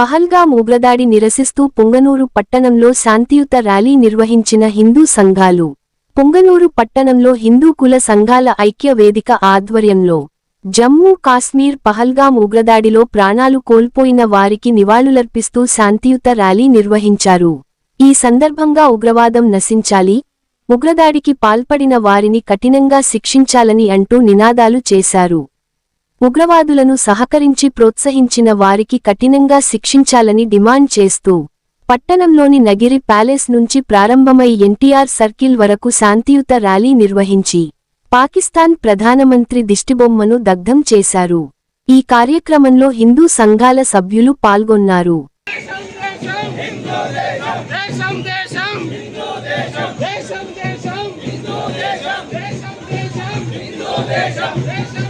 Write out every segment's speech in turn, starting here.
పహల్గాం ఉగ్రదాడి నిరసిస్తూ పుంగనూరు పట్టణంలో శాంతియుత ర్యాలీ నిర్వహించిన హిందూ సంఘాలు. పుంగనూరు పట్టణంలో హిందూ కుల సంఘాల ఐక్య వేదిక ఆధ్వర్యంలో జమ్మూ కాశ్మీర్ పహల్గాం ఉగ్రదాడిలో ప్రాణాలు కోల్పోయిన వారికి నివాళులర్పిస్తూ శాంతియుత ర్యాలీ నిర్వహించారు. ఈ సందర్భంగా ఉగ్రవాదం నశించాలి ఉగ్రదాడికి పాల్పడిన వారిని కఠినంగా శిక్షించాలని అంటూ నినాదాలు చేశారు. ఉగ్రవాదులను సహకరించి ప్రోత్సహించిన వారికి కఠినంగా శిక్షించాలని డిమాండ్ చేస్తూ పట్టణంలోని నగిరి ప్యాలెస్ నుంచి ప్రారంభమై ఎన్టీఆర్ సర్కిల్ వరకు శాంతియుత ర్యాలీ నిర్వహించి పాకిస్తాన్ ప్రధానమంత్రి దిష్టిబొమ్మను దగ్ధం చేశారు ఈ కార్యక్రమంలో హిందూ సంఘాల సభ్యులు పాల్గొన్నారు దేశం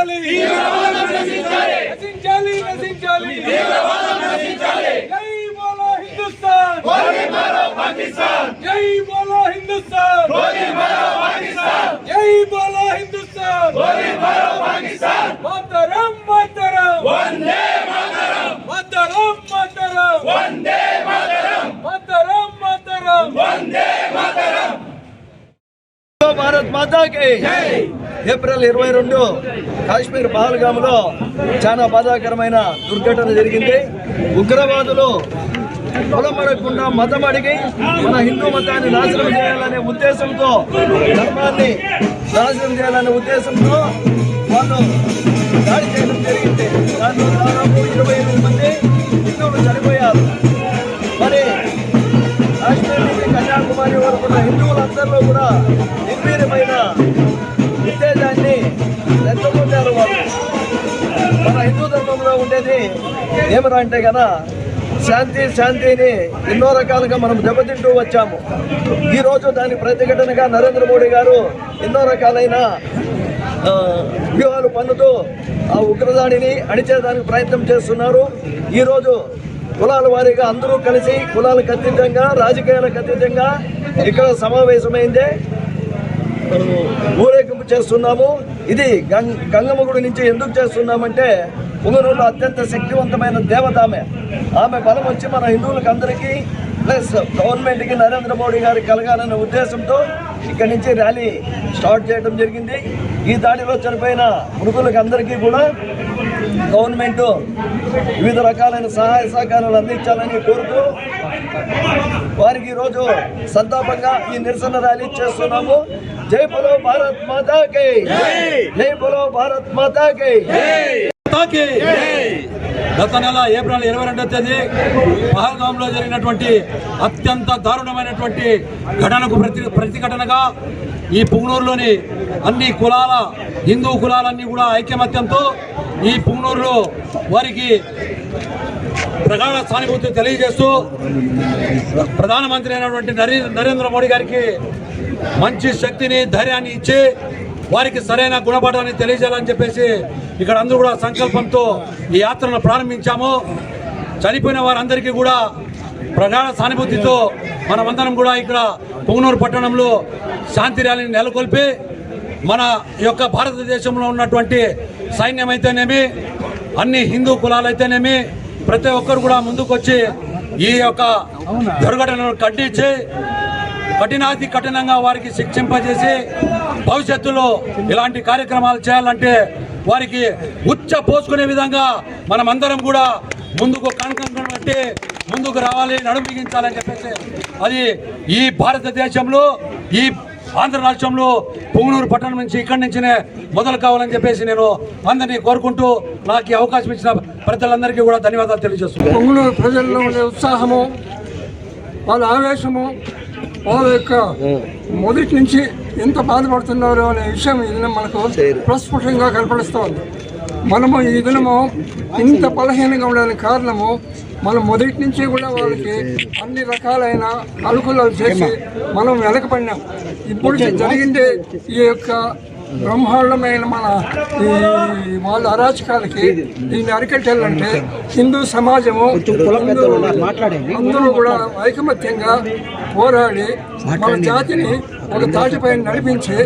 నశించాలి నశించాలి నశించాలి జై బోలో హిందుస్థాన్ జై బోలో హిందుస్థాన్ జై బోలో హిందుస్థాన్ మాతరం మాతరం వందే మాతరం మాతరం మాతరం వందే మాతరం మాతరం మాతరం భారత్ మాతాకి ఏప్రిల్ ఇరవై రెండు కాశ్మీర్ పహల్గామ్లో చాలా బాధాకరమైన దుర్ఘటన జరిగింది. ఉగ్రవాదులు కులమడకుండా మతం అడిగి మన హిందూ మతాన్ని నాశనం చేయాలనే ఉద్దేశంతో ధర్మాన్ని నాశనం చేయాలనే ఉద్దేశంతో వాళ్ళు దాడి చేయడం జరిగింది. దాంట్లో దాదాపు ఇరవై ఎనిమిది మంది హిందువులు చనిపోయారు. మరి కాశ్మీర్ నుంచి కన్యాకుమారి వరకు ఉన్న హిందువులందరిలో కూడా నిర్వీర్యమైన రెచ్చగొట్టారు వాళ్ళు మన హిందూ ధర్మంలో ఉండేది ఏమరా అంటే కదా శాంతి శాంతిని ఎన్నో రకాలుగా మనం దెబ్బతింటూ వచ్చాము. ఈరోజు దాని ప్రతిఘటనగా నరేంద్ర మోడీ గారు ఎన్నో రకాలైన వ్యూహాలు పన్నుతూ ఆ ఉగ్రదాడిని అణిచేదానికి ప్రయత్నం చేస్తున్నారు. ఈరోజు కులాల వారీగా అందరూ కలిసి కులాలకు అతీతంగా రాజకీయాలకు అతీతంగా ఇక్కడ సమావేశమైందే. ఊరేగింపు చేస్తున్నాము. ఇది గంగ గంగమ్మ గుడి నుంచి ఎందుకు చేస్తున్నామంటే పుంగనూరులో అత్యంత శక్తివంతమైన దేవత ఆమె. ఆమె బలం వచ్చి మన హిందువులకు అందరికీ ప్లస్ గవర్నమెంట్కి నరేంద్ర మోడీ గారికి కలగాలనే ఉద్దేశంతో ఇక్కడి నుంచి ర్యాలీ స్టార్ట్ చేయడం జరిగింది. ఈ దాడిలో చనిపోయిన మృతులకు అందరికీ కూడా గవర్నమెంట్ వివిధ రకాలైన సహాయ సహకారాలు అందించాలని కోరుతూ వారికి ఈరోజు సంతాపంగా ఈ నిరసన ర్యాలీ చేస్తున్నాము. జై బలో భారత్ మాతాకి జై బలో భారత్ మాతాకి తాకి గత నెల ఏప్రిల్ ఇరవై రెండవ తేదీ పహల్గాంలో జరిగినటువంటి అత్యంత దారుణమైనటువంటి ఘటనకు ప్రతి ప్రతిఘటనగా ఈ పుంగనూరులోని అన్ని కులాల హిందూ కులాలన్నీ కూడా ఐకమత్యంతో ఈ పుంగనూరులో వారికి ప్రగాఢ సానుభూతి తెలియజేస్తూ ప్రధానమంత్రి అయినటువంటి నరే- నరేంద్ర మోడీ గారికి మంచి శక్తిని ధైర్యాన్ని ఇచ్చి వారికి సరైన గుణపాఠాన్ని తెలియజేయాలని చెప్పేసి ఇక్కడ అందరూ కూడా సంకల్పంతో ఈ యాత్రను ప్రారంభించాము. చనిపోయిన వారందరికీ కూడా ప్రగాఢ సానుభూతితో మనమందరం కూడా ఇక్కడ పొంగనూరు పట్టణంలో శాంతి ర్యాలీని నెలకొల్పి మన యొక్క భారతదేశంలో ఉన్నటువంటి సైన్యం అయితేనేమి అన్ని హిందూ కులాలైతేనేమి ప్రతి ఒక్కరు కూడా ముందుకొచ్చి ఈ యొక్క దుర్ఘటనను ఖండించి కఠినాతి కఠినంగా వారికి శిక్షింపజేసి భవిష్యత్తులో ఇలాంటి కార్యక్రమాలు చేయాలంటే వారికి ఉచ్చ పోసుకునే విధంగా మనమందరం కూడా ముందుకు కణకం పెట్టి ముందుకు రావాలి నడుము బిగించాలని చెప్పేసి అది ఈ భారతదేశంలో ఈ ఆంధ్ర రాష్ట్రంలో పుంగనూరు పట్టణం నుంచి ఇక్కడి నుంచినే మొదలు కావాలని చెప్పేసి నేను అందరినీ కోరుకుంటూ నాకు ఈ అవకాశం ఇచ్చిన ప్రజలందరికీ కూడా ధన్యవాదాలు తెలియజేస్తున్నాను. పొంగులూరు ప్రజల్లో ఉండే ఉత్సాహము వాళ్ళ ఆవేశము వాళ్ళ యొక్క మొదటి నుంచి ఎంత బాధపడుతున్నారు అనే విషయం ఇది మనకు ప్రస్ఫుటంగా కనపడుస్తోంది మనము ఈ దినము ఇంత బలహీనంగా ఉండడానికి కారణము మనం మొదటి నుంచి కూడా వాళ్ళకి అన్ని రకాలైన అనుకూలాలు చేసి మనం వెనకపడినాం ఇప్పుడు జరిగింది ఈ యొక్క బ్రహ్మాండమైన మన ఈ వాళ్ళ అరాచకాలకి దీన్ని అరికట్టాలంటే హిందూ సమాజము అందరూ కూడా ఐకమత్యంగా పోరాడి మన జాతిని ఒక తాటిపై నడిపించి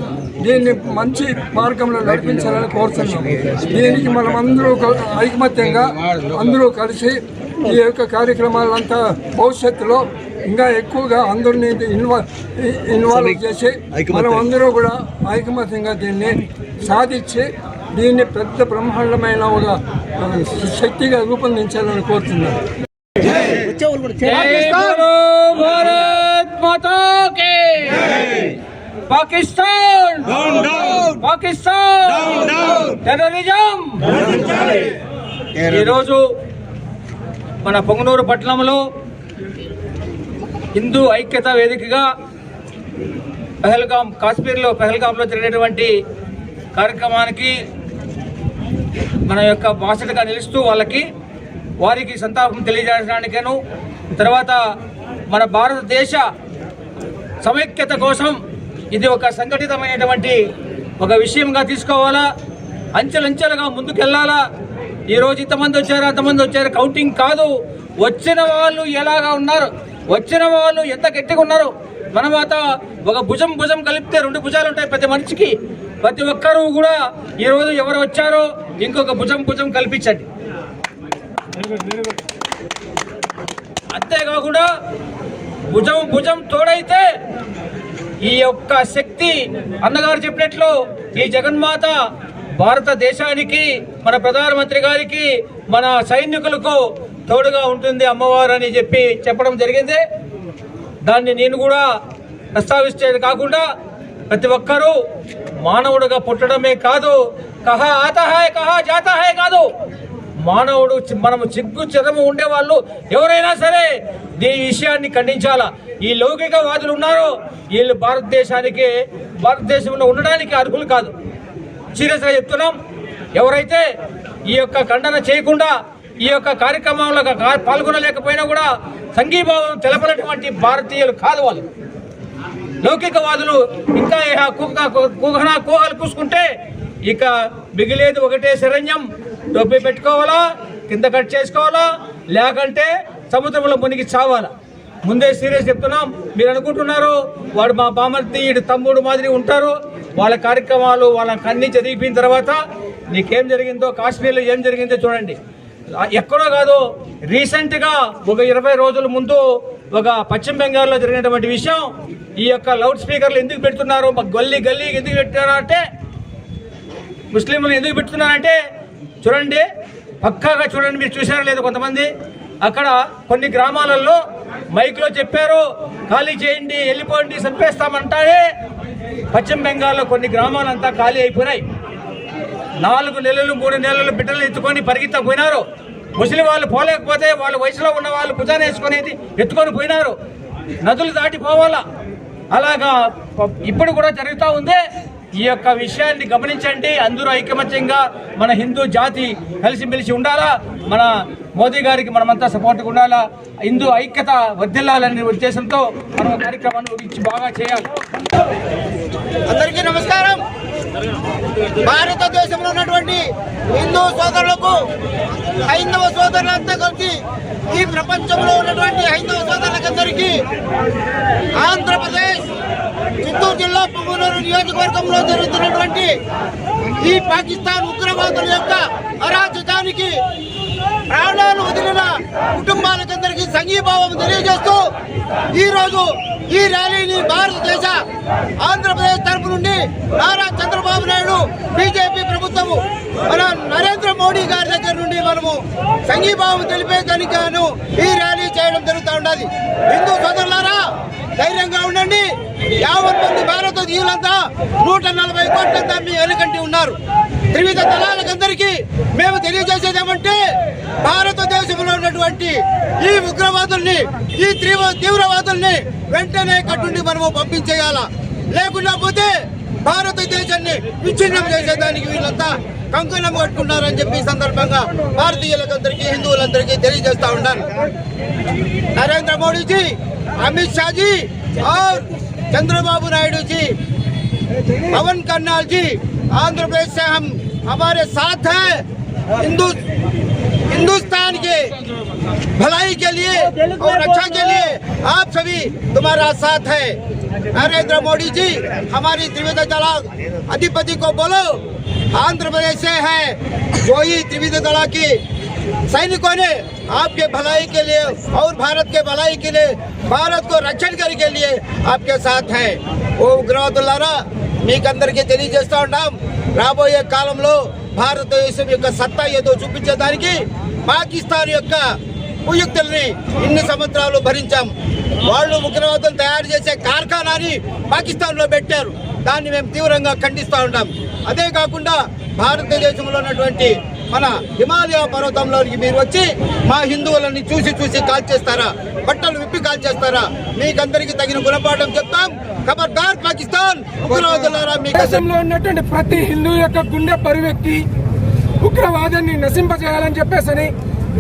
దీన్ని మంచి మార్గంలో నడిపించాలని కోరుతున్నాం. దీనికి మనం అందరూ ఐకమత్యంగా అందరూ కలిసి ఈ యొక్క కార్యక్రమాలంతా భవిష్యత్తులో ఇంకా ఎక్కువగా అందరినీ ఇన్వాల్వ్ ఇన్వాల్వ్ చేసి మనం అందరూ కూడా ఐకమత్యంగా దీన్ని సాధించి దీన్ని పెద్ద బ్రహ్మాండమైన ఒక శక్తిగా రూపొందించాలని కోరుతున్నాను. పాకిస్తాన్! పాకిస్తాన్! టెర్రరిజం! ఈరోజు మన పొంగనూరు పట్టణంలో హిందూ ఐక్యత వేదికగా పెహల్గాం కాశ్మీర్లో పెహల్గాంలో జరిగినటువంటి కార్యక్రమానికి మన యొక్క బాసటగా నిలుస్తూ వాళ్ళకి వారికి సంతాపం తెలియజేయడానికేను. తర్వాత మన భారతదేశ సమైక్యత కోసం ఇది ఒక సంఘటితమైనటువంటి ఒక విషయంగా తీసుకోవాలా? అంచెలంచెలుగా ముందుకెళ్ళాలా ఈ రోజు ఇంతమంది వచ్చారు? అంతమంది వచ్చారు? కౌంటింగ్ కాదు. వచ్చిన వాళ్ళు ఎలాగా ఉన్నారు? వచ్చిన వాళ్ళు ఎంత గట్టిగా ఉన్నారు. మన మాత ఒక భుజం భుజం కలిపితే రెండు భుజాలు ఉంటాయి ప్రతి మనిషికి. ప్రతి ఒక్కరూ కూడా ఈ రోజు ఎవరు వచ్చారో ఇంకొక భుజం భుజం కల్పించండి. అంతేకాకుండా భుజం భుజం తోడైతే ఈ యొక్క శక్తి అన్నగారు చెప్పినట్లు ఈ జగన్మాత భారతదేశానికి మన ప్రధానమంత్రి గారికి మన సైనికులకు తోడుగా ఉంటుంది అమ్మవారు అని చెప్పి చెప్పడం జరిగింది. దాన్ని నేను కూడా ప్రస్తావించేది కాకుండా ప్రతి ఒక్కరూ మానవుడుగా పుట్టడమే కాదు. కహా ఆత కహ కహా కాదు. మానవుడు మనము చిగ్గు చెరము ఉండేవాళ్ళు ఎవరైనా సరే ఈ విషయాన్ని ఖండించాలా? ఈ లౌకికవాదులు ఉన్నారో వీళ్ళు భారతదేశానికి భారతదేశంలో ఉండడానికి అర్హులు కాదు. సీరియస్గా చెప్తున్నాం. ఎవరైతే ఈ యొక్క ఖండన చేయకుండా ఈ యొక్క కార్యక్రమంలో పాల్గొనలేకపోయినా కూడా సంఘీభావం తెలపనటువంటి భారతీయులు కాదు వాళ్ళు. లౌకికవాదులు ఇంకా ఇహ కుహన కోహలు కూసుకుంటే ఇక మిగిలేది ఒకటే శరణ్యం. డబ్బు పెట్టుకోవాలా? కింద కట్ చేసుకోవాలా? లేకంటే సముద్రంలో మునిగి చావాలా? ముందే సీరియస్ చెప్తున్నాం. మీరు అనుకుంటున్నారు వాడు మా బామర్తి తమ్ముడు మాదిరి ఉంటారు. వాళ్ళ కార్యక్రమాలు వాళ్ళ కన్నీ చదివిపోయిన తర్వాత నీకేం జరిగిందో కాశ్మీర్లో ఏం జరిగిందో చూడండి. ఎక్కడో కాదు రీసెంట్గా ఒక ఇరవై రోజుల ముందు ఒక పశ్చిమ బెంగాల్లో జరిగినటువంటి విషయం ఈ యొక్క లౌడ్ స్పీకర్లు ఎందుకు పెడుతున్నారు మా గల్లీ గల్లీ ఎందుకు పెట్టారు అంటే ముస్లింలు ఎందుకు పెడుతున్నారంటే చూడండి పక్కాగా చూడండి మీరు చూసారో లేదు కొంతమంది అక్కడ కొన్ని గ్రామాలలో మైక్లో చెప్పారు ఖాళీ చేయండి వెళ్ళిపోండి చంపేస్తామంటారే పశ్చిమ బెంగాల్లో కొన్ని గ్రామాలంతా ఖాళీ అయిపోయినాయి. నాలుగు నెలలు మూడు నెలలు బిడ్డలు ఎత్తుకొని పరిగెత్తపోయినారు ముస్లిం వాళ్ళు పోలేకపోతే వాళ్ళ వయసులో ఉన్న వాళ్ళు భుజాన వేసుకొని ఎత్తుకొని పోయినారు. నదులు దాటిపోవాలా అలాగా ఇప్పుడు కూడా జరుగుతూ ఉంది. ఈ యొక్క విషయాన్ని గమనించండి. అందరూ ఐకమత్యంగా మన హిందూ జాతి కలిసిమెలిసి ఉండాలా? మన మోదీ గారికి మనమంతా సపోర్ట్గా ఉండాలా? హిందూ ఐక్యత వర్ధిల్లాలనే ఉద్దేశంతో మనం కార్యక్రమాన్ని బాగా చేయాలి. అందరికీ నమస్కారం. భారతదేశంలో ఉన్నటువంటి హిందూ సోదరులకు హైందవ సోదరులంతా కలిసి ఈ ప్రపంచంలో ఉన్నటువంటి హైందవ సోదరులకందరికీ ఆంధ్రప్రదేశ్ చిత్తూరు జిల్లా పువ్వునూరు నియోజకవర్గంలో జరుగుతున్నటువంటి ఈ పాకిస్తాన్ ఉగ్రవాదుల యొక్క అరాచకానికి ప్రాణాలు వదిలిన కుటుంబాలకందరికీ సంఘీభావం తెలియజేస్తూ ఈ రోజు ఈ ర్యాలీని భారతదేశ ఆంధ్రప్రదేశ్ తరపు నుండి నారా చంద్రబాబు నాయుడు బీజేపీ ప్రభుత్వము మన నరేంద్ర మోడీ గారి దగ్గర నుండి మనము సంఘీభావం తెలిపే దానికాను ఈ ర్యాలీ చేయడం జరుగుతూ ఉన్నది. హిందూ సోదరులారా ధైర్యంగా ఉండండి. యావత్ మంది భారతీయులంతా నూట నలభై కోట్లంతా మీ వెనుకంటి ఉన్నారు. త్రివిధ దళాలకందరికీ మేము తెలియజేసేది ఏమంటే భారతదేశంలో ఉన్నటువంటి ఈ ఉగ్రవాదుల్ని ఈ తీవ్ర తీవ్రవాదుల్ని వెంటనే కట్టుండి మనము పంపించేయాలా లేకుండా పోతే భారతదేశాన్ని విచ్ఛిన్నం చేసేదానికి వీళ్ళంతా కంకణం కట్టుకున్నారని చెప్పి ఈ సందర్భంగా భారతీయులందరికీ హిందువులందరికీ తెలియజేస్తా ఉన్నాను नरेंद्र मोदी जी अमित शाह जी और चंद्रबाबू नायडू जी पवन कन्नाल जी आंध्र प्रदेश से हम हमारे साथ हैं हिंदू हिंदुस्तान के भलाई के लिए और रक्षा के लिए आप सभी तुम्हारा साथ है नरेंद्र मोदी जी हमारी त्रिविध तलाक अधिपति को बोलो आंध्र प्रदेश से है जो ही त्रिविध तलाक की सैनिकों ने आपके भलाई के लिए और भारत के भलाई के लिए भारत को रक्षण करने के लिए आपके साथ है ఓ ఉగ్రవాదులారా మీకందరికీ తెలియజేస్తా ఉన్నాం రాబోయే కాలంలో భారతదేశం యొక్క సత్తా ఏదో చూపించేదానికి పాకిస్తాన్ యొక్క కుయుక్తుల్ని ఇన్ని సంవత్సరాలు భరించాం. వాళ్ళు ఉగ్రవాదులు తయారు చేసే కార్ఖానాని పాకిస్తాన్లో పెట్టారు. దాన్ని మేము తీవ్రంగా ఖండిస్తూ ఉంటాం అదే కాకుండా భారతదేశంలో ఉన్నటువంటి మన హిమాలయ పర్వతంలోకి మీరు వచ్చి మా హిందువులని చూసి చూసి కాల్చేస్తారా? బట్టలు విప్పి కాల్చేస్తారా? మీకందరికీ తగిన గుణపాఠం చెప్తాం. ఖబర్దార్ పాకిస్తాన్. ఉగ్రవాదులారా మీ దేశంలో ఉన్నటువంటి ప్రతి హిందూ యొక్క గుండె బరువెక్కి ఉగ్రవాదాన్ని నశింపజేయాలని చెప్పేసని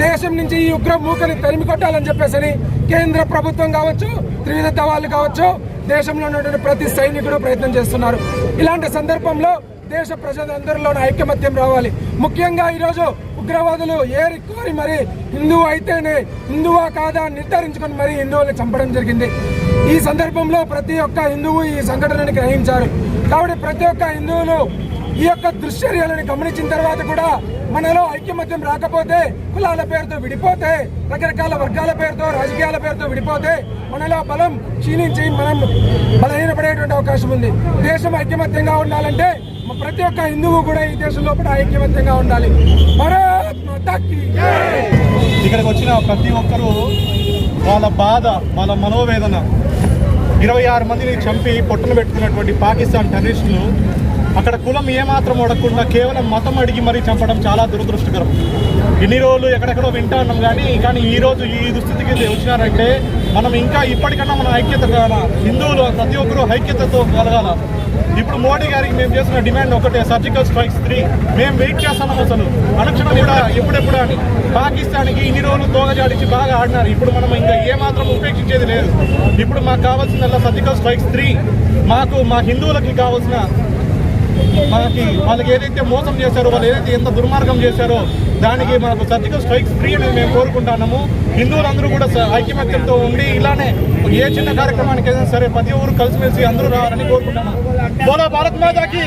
దేశం నుంచి ఈ ఉగ్ర మూకని తరిమి కొట్టాలని చెప్పేసని కేంద్ర ప్రభుత్వం కావచ్చు త్రివిధ దళాలు కావచ్చు దేశంలో ఉన్నటువంటి ప్రతి సైనికుడు ప్రయత్నం చేస్తున్నారు. ఇలాంటి సందర్భంలో దేశ ప్రజలందరిలోనూ ఐకమత్యం రావాలి. ముఖ్యంగా ఈరోజు ఉగ్రవాదులు ఏరి కోరి మరి హిందువు అయితేనే హిందువా కాదా నిర్ధారించుకొని మరి హిందువుల్ని చంపడం జరిగింది. ఈ సందర్భంలో ప్రతి ఒక్క హిందువు ఈ సంఘటనని గ్రహించారు కాబట్టి ప్రతి ఒక్క హిందువులు ఈ యొక్క దృశ్యర్యాలను గమనించిన తర్వాత కూడా మనలో ఐక్యమత్యం రాకపోతే కులాల పేరుతో విడిపోతే రకరకాల వర్గాల పేరుతో రాజకీయాల పేరుతో విడిపోతే మనలో బలం క్షీణించి మనం బలహీనపడేటువంటి అవకాశం ఉంది. దేశం ఐక్యమత్యంగా ఉండాలంటే ప్రతి ఒక్క హిందువు కూడా ఈ దేశం లోపల ఐక్యమత్యంగా ఉండాలి. ఇక్కడికి వచ్చిన ప్రతి ఒక్కరూ వాళ్ళ బాధ వాళ్ళ మనోవేదన. ఇరవై ఆరు మందిని చంపి పొట్టున పెట్టుకున్నటువంటి పాకిస్తాన్ టెర్రరిస్టులు అక్కడ కులం ఏమాత్రం అడగకుండా కేవలం మతం అడిగి మరీ చంపడం చాలా దురదృష్టకరం. ఇన్ని రోజులు ఎక్కడెక్కడో వింటా ఉన్నాం కానీ కానీ ఈ రోజు ఈ దుస్థితికి వచ్చినారంటే మనం ఇంకా ఇప్పటికన్నా మన ఐక్యత హిందువులు ప్రతి ఒక్కరూ ఐక్యతతో కలగాల. ఇప్పుడు మోడీ గారికి మేము చేసిన డిమాండ్ ఒకటే సర్జికల్ స్ట్రైక్స్ త్రీ. మేము వెయిట్ చేస్తున్నాం అసలు. అనుక్షణం కూడా ఎప్పుడెప్పుడు అని. పాకిస్తాన్కి ఇన్ని రోజులు తోగజాడించి బాగా ఆడినారు. ఇప్పుడు మనం ఇంకా ఏమాత్రం ఉపేక్షించేది లేదు. ఇప్పుడు మాకు కావాల్సిన సర్జికల్ స్ట్రైక్స్ త్రీ. మాకు మా హిందువులకి కావాల్సిన మనకి వాళ్ళకి ఏదైతే మోసం చేశారో వాళ్ళు ఏదైతే ఎంత దుర్మార్గం చేశారో దానికి మనకు సర్జికల్ స్ట్రైక్ ఫ్రీ మేము కోరుకుంటున్నాము. హిందువులందరూ కూడా స- ఉండి ఇలానే ఏ చిన్న కార్యక్రమానికి అయినా సరే ప్రతి ఊరు కలిసిమెలిసి అందరూ రావాలని కోరుకుంటున్నాము. బోలా భారత్ మాతాకి!